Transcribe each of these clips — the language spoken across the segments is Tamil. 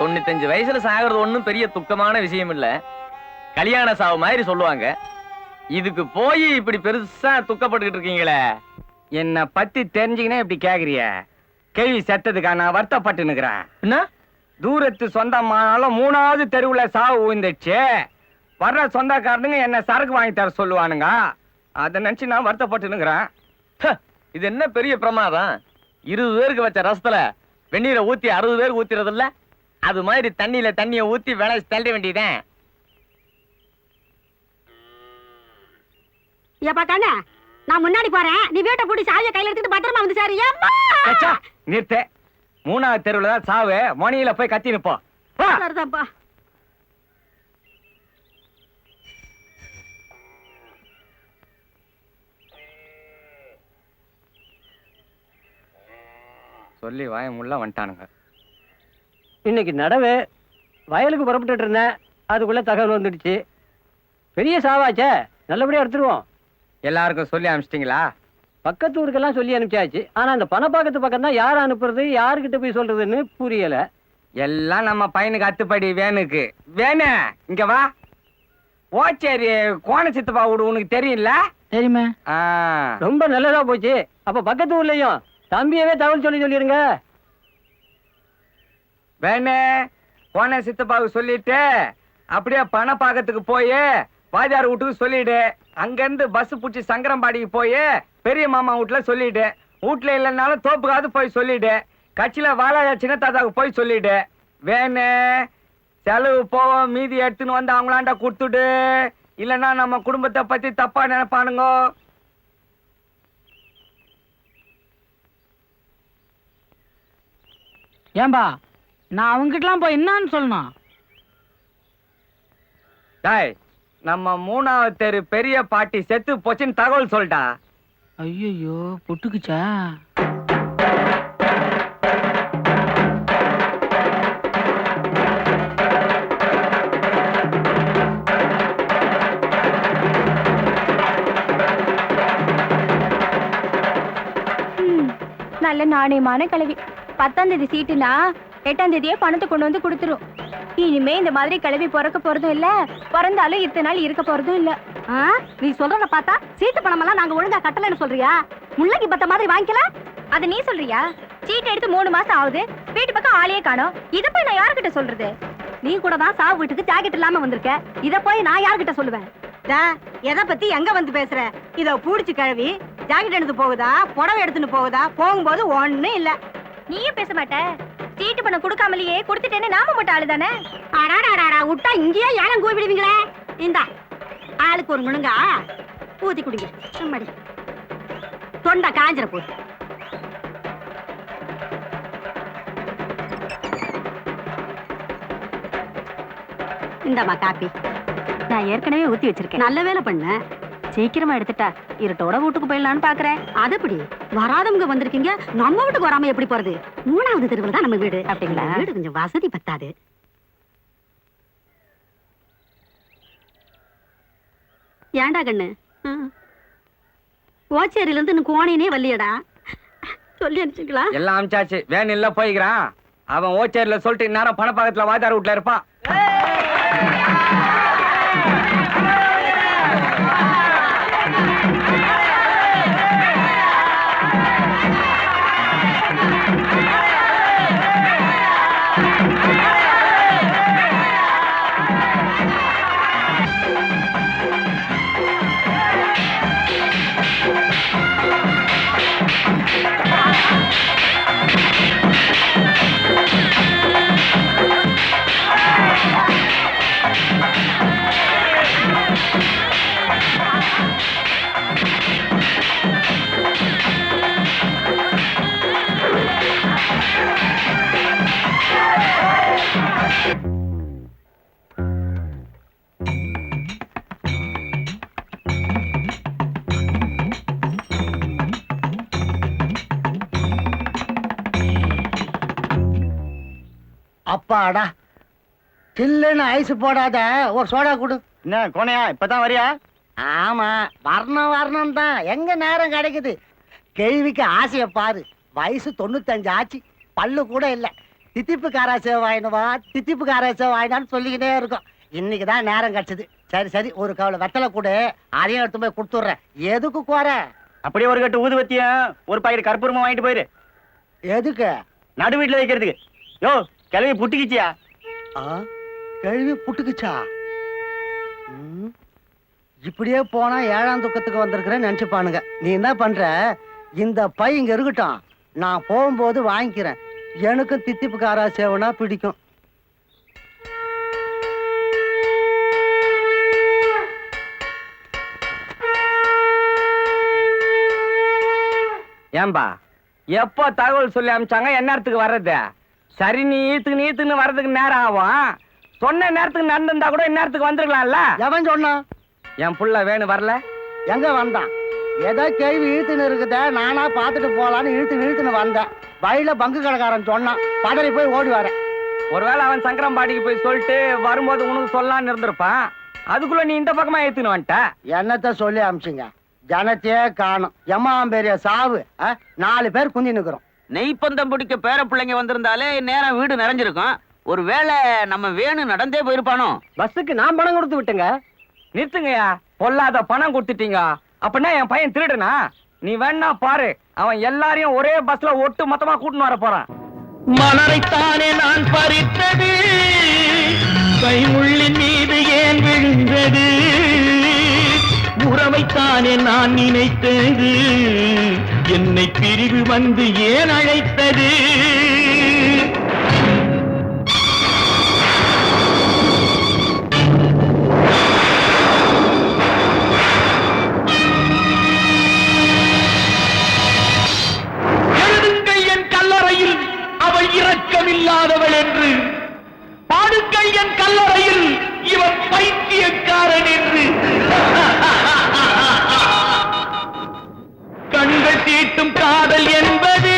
தொண்ணூத்தஞ்சு வயசுல சாகிறது ஒண்ணும் பெரிய துக்கமான விஷயம் இல்ல கல்யாண சாவு மாதிரி சொல்லுவாங்க. இதுக்கு போய் இப்படி பெருசா துக்கப்பட்டுக்கிட்டு இருக்கீங்களே. என்ன பத்தி தெரிஞ்சுக்கினே இப்படி கேக்குறிய. கேள்வி செத்ததுக்கா நான் வருத்தப்பட்டு நிக்கிறேன் என்ன? தூரத்து சொந்தமானாலும் மூணாவது தெருவுல சாவு விழுந்துச்சு வர்ற சொந்தக்காரனுங்க என்ன சரக்கு வாங்கி தர சொல்லுவானுங்க. அதை நினைச்சு நான் வருத்தப்பட்டு நிக்கிறேன் ஹ, இது என்ன பெரிய பிரமாதம்? இருபது பேருக்கு வச்ச ரசத்துல வெந்நீரை ஊத்தி அறுபது பேருக்கு ஊத்திறது இல்ல அது மாதிரி தண்ணியில தண்ணிய ஊத்தி விளைச்சி தள்ள வேண்டியதேன் ஏப்பா கண்ணா நான் முன்னாடி போறேன். நீ வீட்டை பூட்டி சாவியை கையில எடுத்துட்டு பத்திரமா வந்து சார். நிறுத்து. மூணாவது தெருவுல தான் சாவு. மணியில போய் கத்தி நிப்போம். சரிதான்ப்பா சொல்லி வாய முள்ள வந்துட்டானுங்க. இன்னைக்கு நடவு வயலுக்கு புறப்பட்டுட்டு இருந்தேன். அதுக்குள்ள தகவல் வந்துடுச்சு. பெரிய சாவாச்சே நல்லபடியா எடுத்துருவோம். எல்லாருக்கும் சொல்லி அனுப்பிச்சிட்டீங்களா? பக்கத்து ஊருக்கெல்லாம் சொல்லி அனுப்பிச்சாச்சு. ஆனா அந்த பணப்பாக்கத்து பக்கம் தான் யார் அனுப்புறது யாருக்கிட்ட போய் சொல்றதுன்னு புரியல. எல்லாம் நம்ம பையனுக்கு அத்துப்படி வேணுக்கு வேணு இங்க வா. ஓச்சேரி கோண சித்தப்பா வீடு உனக்கு தெரியும்ல? தெரியுமே. ஆ, ரொம்ப நல்லதா போச்சு. அப்ப பக்கத்து ஊர்லயும் தம்பியவே தகவல் சொல்லி சொல்லிருங்க வேணே போன சித்தப்பாவுக்கு சொல்லிட்டு அப்படியே பணப்பாக்கத்துக்கு போய் வாத்தியார் வீட்டுக்கு சொல்லிடு. அங்கிருந்து பஸ் பிடிச்சி சங்கரம்பாடிக்கு போய் பெரிய மாமா வீட்டுல சொல்லிடு. வீட்டுல இல்லைனாலும் தோப்புக்காவது போய் சொல்லிடு. கட்சியில வாழாஜா சின்ன தாத்தாவுக்கு போய் சொல்லிடு. வேணு செலவு போவோம் மீதி எடுத்துன்னு வந்து அவங்களாண்ட கொடுத்துடு. இல்லைன்னா நம்ம குடும்பத்தை பத்தி தப்பா நினைப்பானுங்க. ஏன்பா நான் அவங்ககிட்டலாம் போய் என்னன்னு சொல்லணும். டாய் நம்ம மூணாவது தெரு பெரிய பாட்டி செத்து போச்சுன்னு தகவல் சொல்லிட்டா ஐயோ பொட்டுக்குச்சா? நல்ல நாணயமான கிளவி பத்தாம் தேதி சீட்டுனா எட்டாம் தேதியே பணத்தை கொண்டு வந்து கொடுத்துரும். இனிமே இந்த மாதிரி கிளவி பிறக்க போறதும் இல்ல பிறந்தாலும் இத்தனை நாள் இருக்க போறதும் இல்ல. நீ சொல்றத பார்த்தா சீட்டு பணம் எல்லாம் நாங்க ஒழுங்கா கட்டலன்னு சொல்றியா? முள்ளங்கி பத்த மாதிரி வாங்கிக்கல அது நீ சொல்றியா? சீட் எடுத்து மூணு மாசம் ஆகுது. வீட்டு பக்கம் ஆளையே காணோம். இத போய் நான் யார்கிட்ட சொல்றது? நீ கூட தான் சாவு வீட்டுக்கு ஜாக்கெட் இல்லாம வந்திருக்க. இத போய் நான் யார்கிட்ட சொல்லுவேன்? எதை பத்தி எங்க வந்து பேசுற? இத பூடிச்சு கழுவி ஜாக்கெட் எடுத்து போகுதா? புடவை எடுத்துன்னு போகுதா? போகும்போது ஒண்ணும் இல்ல. நீயே பேச மாட்ட. சீட்டு பணம் கொடுக்காமலேயே கொடுத்துட்டேன்னு நாம மட்டும் ஆளு தானே அடாடாடா விட்டா இங்கேயே ஏலம் கூப்பிடுவீங்களே இந்தா ஆளுக்கு ஒரு முழுங்கா. ஊத்தி குடிங்க. சும்மாடி. தொண்டை காஞ்சிர போகுது இந்தாம்மா காப்பி. நான் ஏற்கனவே ஊத்தி வச்சிருக்கேன். நல்ல வேலை பண்ண. சீக்கிரமா எடுத்துட்டா இருட்டோட வீட்டுக்கு போயிடலாம்னு பாக்குறேன். அது எப்படி? வராதவங்க வந்திருக்கீங்க நம்ம வீட்டுக்கு வராம எப்படி போறது? மூணாவது தெருவில் தான் நம்ம வீடு. அப்படிங்களா? வீடு கொஞ்சம் வசதி பத்தாது. ஏன்டா கண்ணு? ஓச்சேரியில இருந்து இன்னும் கோணையனே வரலையடா. சொல்லி அனுப்பிச்சுக்கலாம் எல்லாம் அமிச்சாச்சு வேன் இல்ல போய்க்கிறான். அவன் ஓச்சேரியில சொல்லிட்டு நேரம் பணப்பாக்கத்துல வாத்தியார் வீட்டுல இருப்பான். அப்பாடா. சில்லுன்னு ஐஸ் போடாத ஒரு சோடா கொடு. என்ன கோனையா இப்பதான் வரியா? ஆமா வரணும் வரணும் தான். எங்க நேரம் கிடைக்குது? கேள்விக்கு ஆசைய பாரு. வயசு தொண்ணூத்தஞ்சு ஆச்சு. பல்லு கூட இல்ல. தித்திப்பு காராசே வாங்கினு வா தித்திப்பு காராசே வாங்கினான்னு சொல்லிக்கிட்டே இருக்கும். இன்னைக்கு தான் நேரம் கிடைச்சது. சரி சரி ஒரு கவலை வெத்தலை கொடு அதையும் எடுத்து போய் கொடுத்துட்றேன். எதுக்கு குறை? அப்படியே ஒரு கட்டு ஊதுவத்தியும் ஒரு பாக்கெட் கற்பூரமா வாங்கிட்டு போயிரு. எதுக்கு? நடு வீட்டுல வைக்கிறதுக்கு. யோ கிளவி புட்டுக்குச்சியா? ஆ கிழவி புட்டுக்குச்சா? ம், இப்படியே போனா ஏழாம் துக்கத்துக்கு வந்திருக்கிறேன்னு நினைச்சுப்பானுங்க. நீ என்ன பண்ற? இந்த பை இங்க இருக்கட்டும். நான் போகும்போது வாங்கிக்கிறேன். எனக்கும் தித்திப்பு காரா சேவனா பிடிக்கும். ஏம்பா எப்போ தகவல் சொல்லி அமிச்சாங்க? எந்நேரத்துக்கு வர்றது? சரி நீ ஈத்துக்கு நீத்துன்னு வர்றதுக்கு நேரம் ஆகும் சொன்ன நேரத்துக்கு நடந்திருந்தா கூட இந்நேரத்துக்கு வந்திருக்கலாம்ல? எவன் சொன்னான் என் புள்ள வேணும் வரல? எங்க வந்தான்? ஏதோ கேள்வி இழுத்துன்னு இருக்குத நானா பார்த்துட்டு போலான்னு இழுத்து இழுத்துன்னு வந்தேன். வழியில பங்கு கடைக்காரன் சொன்னான் பதறி போய் ஓடி வரேன். ஒருவேளை அவன் சங்கரம்பாடிக்கு போய் சொல்லிட்டு வரும்போது உனக்கு சொல்லலாம்னு இருந்திருப்பான். அதுக்குள்ள நீ இந்த பக்கமா ஏத்துன்னு வந்துட்ட? என்னத்த சொல்லி அமிச்சிங்க? ஜனத்தையே காணும். எம்மா பெரிய சாவு? நாலு பேர் குந்தி நிக்கிறோம். நெய்ப்பந்தம் பிடிக்க பேர பிள்ளைங்க வந்திருந்தாலே நேரம் வீடு நிறைஞ்சிருக்கும். ஒருவேளை நம்ம வேணு நடந்தே போயிருப்பானோ? பஸ்ஸுக்கு நான் பணம் கொடுத்து விட்டேங்க. நிறுத்துங்கய்யா. பொல்லாத பணம் கொடுத்துட்டீங்க. அப்படின்னா என் பையன் திருடுனா? நீ வேணா பாரு. அவன் எல்லாரையும் ஒரே பஸ்ல ஒட்டு மொத்தமா கூட்டின்னு வர போறான். மலரைத்தானே நான் பறித்தது. கைமுள்ளின் மீது ஏன் விழுந்தது? உறவைத்தானே நான் நினைத்தது. என்னை பிரிவு வந்து ஏன் அழைத்தது? எழுதுங்கள் என் கல்லறையில் அவள் இரக்கமில்லாதவள் என்று. பாடுங்கள் என் கல்லறையில் இவன் பைத்தியக்காரன் என்று. தீட்டும் காதல் என்பது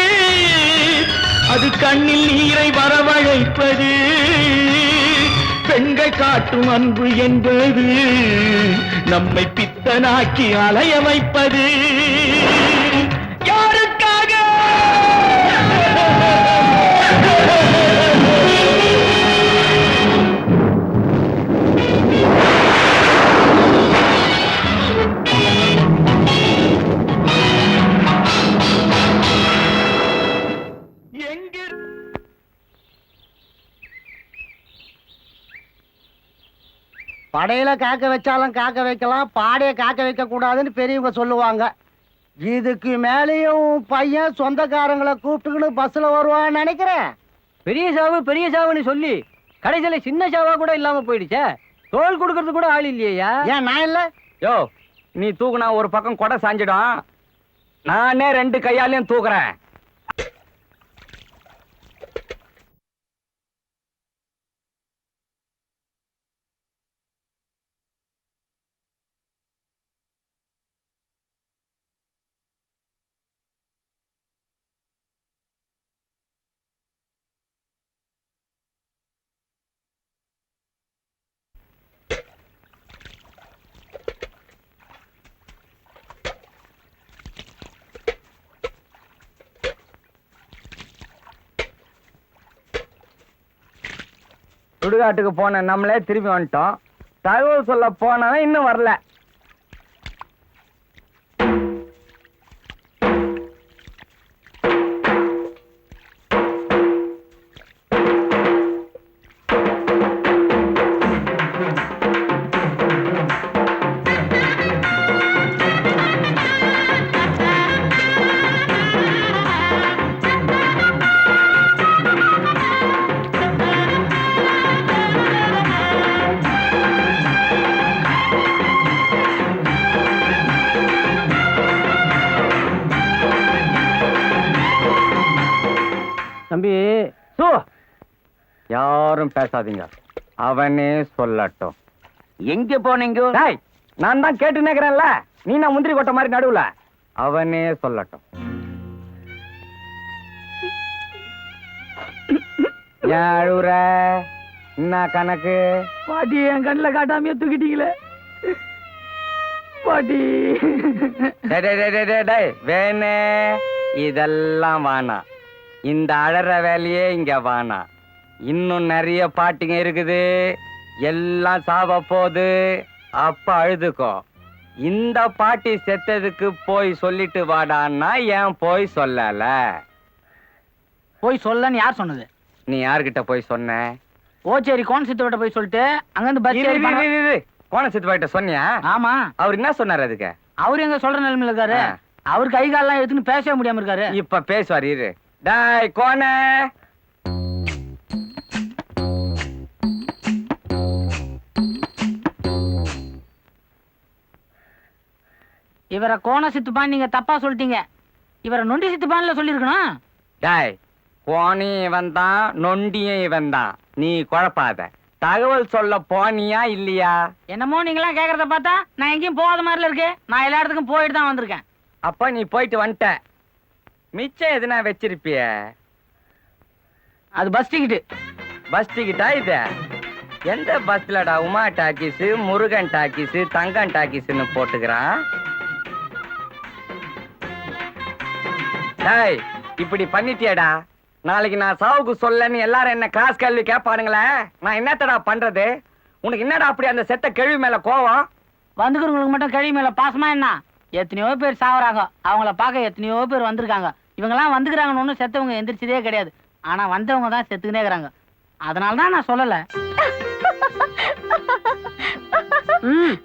அது கண்ணில் நீரை வரவழைப்பது. பெண்கள் காட்டும் அன்பு என்பது நம்மை பித்தனாக்கி அலைய வைப்பது படையில காக்க வச்சாலும் காக்க வைக்கலாம் பாடைய காக்க வைக்க கூடாதுன்னு பெரியவங்க சொல்லுவாங்க. இதுக்கு மேலேயும் பையன் சொந்தக்காரங்களை கூப்பிட்டுக்கின்னு பஸ்ல வருவான்னு நினைக்கிறேன். பெரிய சாவு பெரிய சாவுன்னு சொல்லி கடைசியில சின்ன சாவா கூட இல்லாம போயிடுச்சே. தோல் கொடுக்கறது கூட ஆள் இல்லையா ஏன் நான் இல்ல. யோ நீ தூக்குனா ஒரு பக்கம் கொடை சாஞ்சிடும். நானே ரெண்டு கையாலையும் தூக்குறேன். சுடுகாட்டுக்கு போன நம்மளே திரும்பி வந்துட்டோம். தகவல் சொல்ல போனவன் இன்னும் வரல. சு யாரும் பேசாதீங்க. அவனே சொல்லட்டும். எங்க போனீங்க? டேய் நான் தான் கேட்டு நிக்கிறேன்ல நீ நான் முந்திரி கொட்டை மாதிரி நடுவுல? அவனே சொல்லட்டும். ஏன் அழுவுற? என்ன கணக்கு? பாட்டி என் கண்ணில் காட்டாமையே தூக்கிட்டீங்களே. பாட்டி. டேய், டேய், டேய், டேய், டேய், வேணே. இதெல்லாம் வேணாம். இந்த அழற வேலையே இங்க வேணாம் இன்னும் நிறைய பாட்டிங்க இருக்குது. எல்லாம் சாவ போகுது. அப்ப அழுதுக்கோ. இந்த பாட்டி செத்ததுக்கு போய் சொல்லிட்டு வாடான்னா ஏன் போய் சொல்லல? போய் சொல்லன்னு யார் சொன்னது? நீ யார்கிட்ட போய் சொன்ன? ஓச்சேரி கோன் சித்தவட்ட போய் சொல்லிட்டு அங்கிருந்து பஸ் ஏறி பணம்-. கோண சித்தப்பாகிட்ட சொன்னியா? ஆமா. அவர் என்ன சொன்னாரு அதுக்கு? அவரு எங்க சொல்ற நிலைமையில இருக்காரு. அவரு கை காலெல்லாம் எடுத்துன்னு பேசவே முடியாம இருக்காரு. இப்ப பேசுவார் இரு. டாய் கோண இவரை கோண சித்துப்பான் நீங்க தப்பா சொல்லிட்டீங்க. இவரை நொண்டி சித்துப்பான்ல சொல்லிருக்கணும் டாய் கோணியும் இவன் தான் நொண்டியும் இவன் தான் நீ குழப்பாத. தகவல் சொல்ல போனியா இல்லையா? என்னமோ நீங்களாம் கேக்குறத பார்த்தா நான் எங்கேயும் போகாத மாதிரில இருக்கு. நான் எல்லா இடத்துக்கும் போயிட்டு தான் வந்திருக்கேன். அப்ப நீ போயிட்டு வந்துட்ட. மிச்சம் எதுனா வச்சிருப்பிய? அது பஸ் டிக்கெட்டு பஸ் டிக்கெட்டா இது? எந்த பஸ்லடா உமா டாக்கிஸ் முருகன் டாக்கிஸ் தங்கன் டாக்கிஸ்னு போட்டுக்கிறான்? டேய் இப்படி பண்ணிட்டியடா. நாளைக்கு நான் சாவுக்கு சொல்லன்னு எல்லாரும் என்ன கிளாஸ் கேள்வி கேட்பானுங்களே? நான் என்னத்தடா பண்றது? உனக்கு என்னடா அப்படி அந்த செத்த கேள்வி மேல கோவம்? வந்துக்கிறவங்களுக்கு மட்டும் கேள்வி மேல பாசமா என்ன? எத்தனையோ பேர் சாவறாங்க. அவங்கள பார்க்க எத்தனையோ பேர் வந்திருக்காங்க. இவங்கெல்லாம் வந்துக்கிறாங்கன்னு ஒன்றும் செத்தவங்க எந்திரிச்சதே கிடையாது. ஆனா வந்தவங்க தான் செத்துக்கினே இருக்கிறாங்க. அதனால தான் நான் சொல்லல. ம்.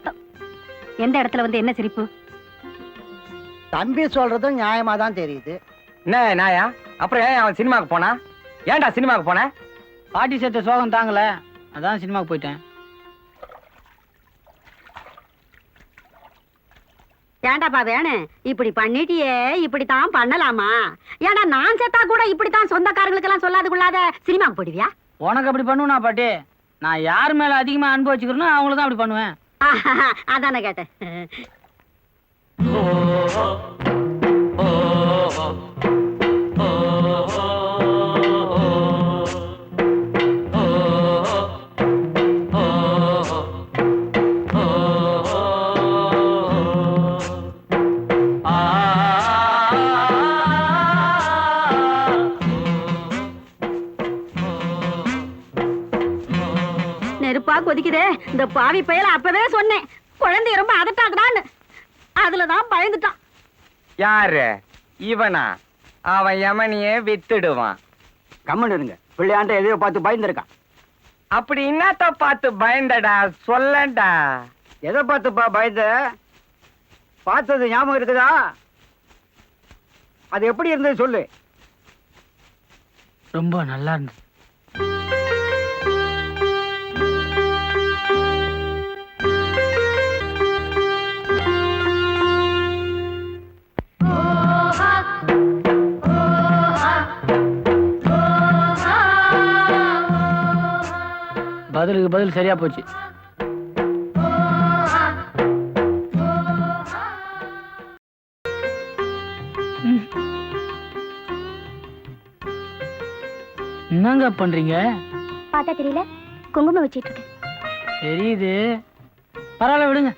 எந்த இடத்துல வந்து என்ன சிரிப்பு? தம்பி சொல்றதும் நியாயமா தான் தெரியுது. என்ன நாயா? அப்புறம் ஏன் அவன் சினிமாக்கு போனா? ஏன்டா சினிமாக்கு போன? பாட்டி செத்த சோகம் தாங்கல. அதான் சினிமாவுக்கு போயிட்டேன். ஏண்டாப்பா வேணும் இப்படி பண்ணிட்டியே இப்படித்தான் பண்ணலாமா? ஏன்னா நான் செத்தா கூட இப்படித்தான் சொந்தக்காரங்களுக்கு எல்லாம் சொல்லாது கொள்ளாத சினிமாக்கு போடுவியா? உனக்கு அப்படி பண்ணுவேனா பாட்டி நான் யார் மேல அதிகமா அன்பு வச்சுக்கிறேனோ அவங்களுக்கு தான் அப்படி பண்ணுவேன். அதானே கேட்டேன். இந்த பாவி பயல அப்பவே சொன்னேன். குழந்தை ரொம்ப அதட்டாக்குதான்னு. அதுலதான் பயந்துட்டான். யாரு? இவனா? அவன் யமனியே வித்துடுவான். கம்மன் இருங்க. பிள்ளையாண்ட எதையோ பார்த்து பயந்துருக்கான். அப்படி என்னத்த பார்த்து பயந்தடா? சொல்லடா எதை பார்த்துப்பா பயந்த? பார்த்தது ஞாபகம் இருக்குதா? அது எப்படி இருந்தது சொல்லு. ரொம்ப நல்லா இருந்தது. பதிலுக்கு பதில் சரியா போச்சு. ம். என்னங்க பண்றீங்க? பார்த்தா தெரியல. குங்குமம் வச்சிட்டு இருக்கு தெரியுது. பரவாயில்ல விடுங்க.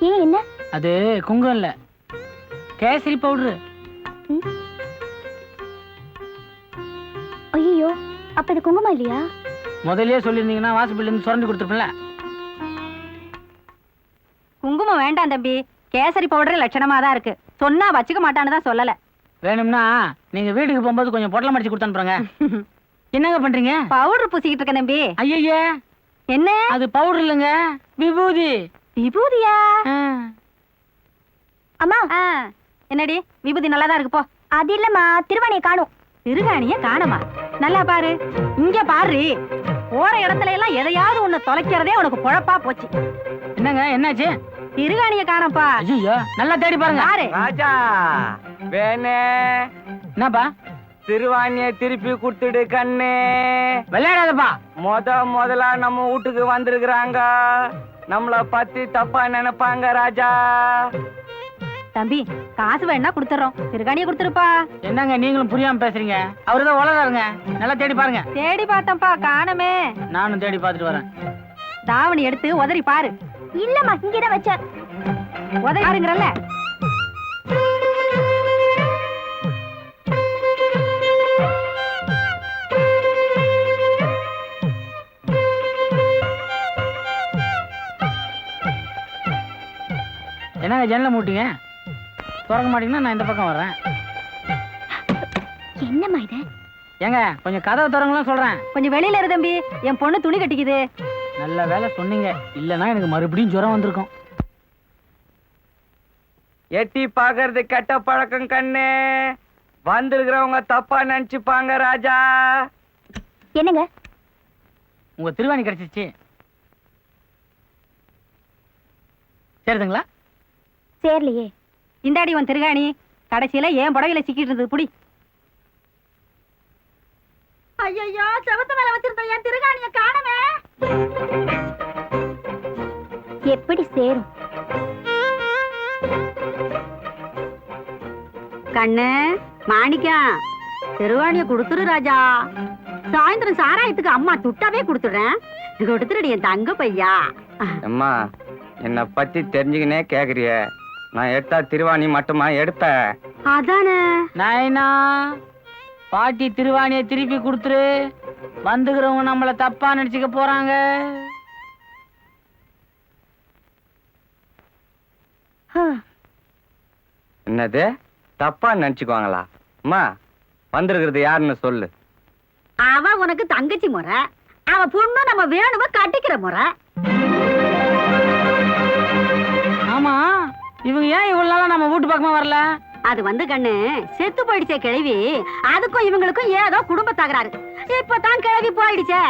ஏன் என்ன? அது குங்கம் இல்ல. கேசரி பவுடரு. ஐயோ அப்ப இது குங்குமம் இல்லையா? முதல்லயே சொல்லியிருந்தீங்கன்னா இருந்து சுரண்டி கொடுத்துருப்பேன்ல. குங்குமம் வேண்டாம் தம்பி. கேசரி பவுடர் லட்சணமா தான் இருக்கு. சொன்னா வச்சுக்க மாட்டான்னு தான் சொல்லல. வேணும்னா நீங்க வீட்டுக்கு போகும்போது கொஞ்சம் பொட்டலம் அடிச்சு கொடுத்து அனுப்புறேங்க. என்னங்க பண்றீங்க? பவுடர் பூசிக்கிட்டு இருக்கேன் தம்பி. ஐயய்யே என்ன? அது பவுடர் இல்லைங்க. விபூதி. விபூதியா. அம்மா. என்னடி? விபூதி நல்லா தான் இருக்கு போ. அது இல்லம்மா திருவாணியை காணும். திருவாணிய காணமா? நல்லா பாரு. இங்க பாரு. போற இடத்துல எல்லாம் எதையாவது ஒண்ணு தொலைக்கிறதே உனக்கு பொழப்பா போச்சு. என்னங்க என்னாச்சு? திருவாணிய காணப்பா ஐயோ நல்லா தேடி பாருங்க. யாரு? ராஜா வேணே. என்னப்பா? திருவாணிய திருப்பி கொடுத்துடு கண்ணு. விளையாடாதப்பா. முத முதலா நம்ம வீட்டுக்கு வந்திருக்கிறாங்க. நம்மள பத்தி தப்பா நினைப்பாங்க ராஜா. தம்பி காசு வேணா குடுத்துறோம். திருகாணிய குடுத்துருப்பா. என்னங்க நீங்களும் புரியாம பேசுறீங்க? அவருதான் உலகாருங்க நல்லா தேடி பாருங்க. தேடி பார்த்தேன்ப்பா காணமே. நானும் தேடி பார்த்துட்டு வரேன். தாவணி எடுத்து உதறி பாரு. இல்லம்மா இங்கதான் வச்சேன் உதறி பாருங்கிறல்ல. என்னங்க ஜன்னல மூட்டிங்க? திறக்க மாட்டீங்கன்னா நான் இந்த பக்கம் வர்றேன். என்னம்மா இது? ஏங்க கொஞ்சம் கதவை திறங்கலாம் சொல்றேன். கொஞ்சம் வெளியில இரு தம்பி. என் பொண்ணு துணி கட்டிக்குது. நல்ல வேலை சொன்னீங்க. இல்லைன்னா எனக்கு மறுபடியும் ஜுரம் வந்திருக்கும். எட்டி பாக்குறது கெட்ட பழக்கம் கண்ணு. வந்திருக்கிறவங்க தப்பா நினைச்சுப்பாங்க ராஜா. என்னங்க? உங்க திருவாணி கிடைச்சிச்சு. சரிதுங்களா? சேர்லையே. இந்தாடி உன் திருகாணி. கடைசியில ஏன் புடவையில சிக்கிட்டு இருந்தது? புடி. ஐயோ செவத்து மேல வச்சிருந்த என் திருகாணிய காணவே. எப்படி சேரும்? கண்ணு மாணிக்கம் திருவாணிய கொடுத்துரு ராஜா. சாயந்தரம் சாராயத்துக்கு அம்மா துட்டாவே கொடுத்துடுறேன். கொடுத்துருடி என் தங்க பையா. அம்மா என்னை பத்தி தெரிஞ்சுக்கினே கேக்குறிய. நான் எடுத்தா திருவாணி மட்டுமா? எடுப்பேன் அதானே. நாயனா பாட்டி திருவாணியை திருப்பி கொடுத்துரு. வந்துக்கிறவங்க நம்மள தப்பா நினைச்சுக்க போறாங்க. என்னது? தப்பா நினைச்சுக்குவாங்களா? அம்மா வந்திருக்கிறது யாருன்னு சொல்லு. அவ உனக்கு தங்கச்சி முறை. அவ பொண்ணு நம்ம வேணும கட்டிக்கிற முறை. இவங்க ஏன் இவ்வளவு நாளா நம்ம வீட்டு பக்கமா வரல? அது வந்து கண்ணு செத்து போயிடுச்சே கிழவி. அதுக்கும் இவங்களுக்கும் ஏதோ குடும்ப தகராறு இப்பதான் கிழவி போயிடுச்சே.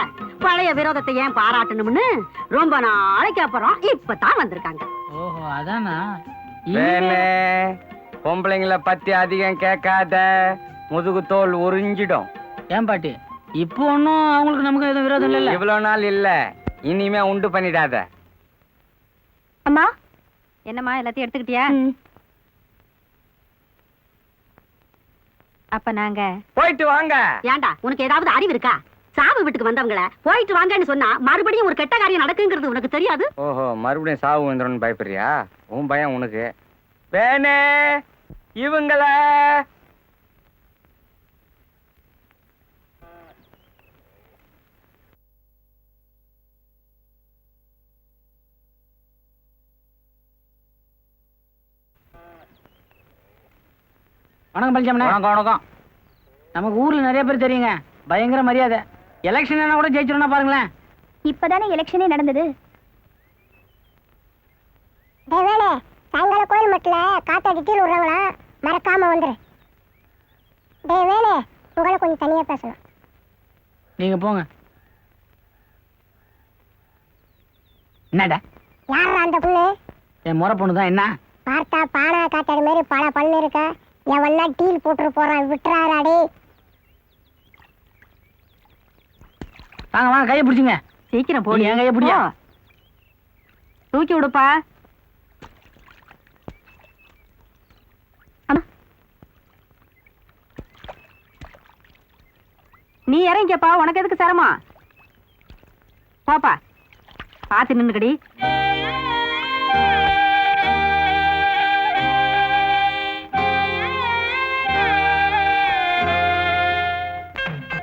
பழைய விரோதத்தை ஏன் பாராட்டணும்னு ரொம்ப நாளைக்கு அப்புறம் இப்பதான் வந்திருக்காங்க. ஓஹோ அதானா? வேணே பொம்பளைங்கள பத்தி அதிகம் கேட்காத முதுகு தோல் உறிஞ்சிடும். ஏன் பாட்டி? இப்போ ஒன்றும் அவங்களுக்கு நமக்கு எதுவும் விரோதம் இல்லைல்ல? இவ்வளவு நாள் இல்ல இனிமே உண்டு பண்ணிடாத. அம்மா என்னம்மா எல்லாத்தையும் எடுத்துக்கிட்டியா? அப்ப நாங்க போயிட்டு வாங்க. ஏன்டா உனக்கு ஏதாவது அறிவு இருக்கா? சாவு வீட்டுக்கு வந்தவங்கள போயிட்டு வாங்கன்னு சொன்னா மறுபடியும் ஒரு கெட்ட காரியம் நடக்குங்கிறது உனக்கு தெரியாது? ஓஹோ மறுபடியும் சாவு வந்துடும் பயப்படுறியா? உன் பயம் உனக்கு. வேணே இவங்கள வணக்கம் பழனிசாமி வணக்கம் வணக்கம். நமக்கு ஊர்ல நிறைய பேர் தெரியுங்க. பயங்கர மரியாதை. எலெக்ஷன் கூட ஜெயிச்சிருந்தா பாருங்களேன். இப்பதானே எலெக்ஷனே நடந்தது? தேவேனே சாயங்காலம் கோயில் மட்டில் காத்தாடி கீழே விடுறவங்களா மறக்காம வந்துரு. தேவேனே உங்களை கொஞ்சம் தனியா பேசணும். நீங்க போங்க. என்னடா? யாரா அந்த பொண்ணு என் முறை பொண்ணு தான் என்ன? பார்த்தா பானா காத்தாடி மாதிரி பல பண்ணு இருக்க. எவன்னா டீல் போட்டு போறான்? விட்டுறாராடி வாங்க வாங்க கையை பிடிச்சுங்க. சீக்கிரம் நீ என் கையை பிடியா? தூக்கி விடுப்பா. அம்மா. நீ இறங்கிக்கப்பா உனக்கு எதுக்கு சிரமம்? பாப்பா. பார்த்து நின்னுக்கடி.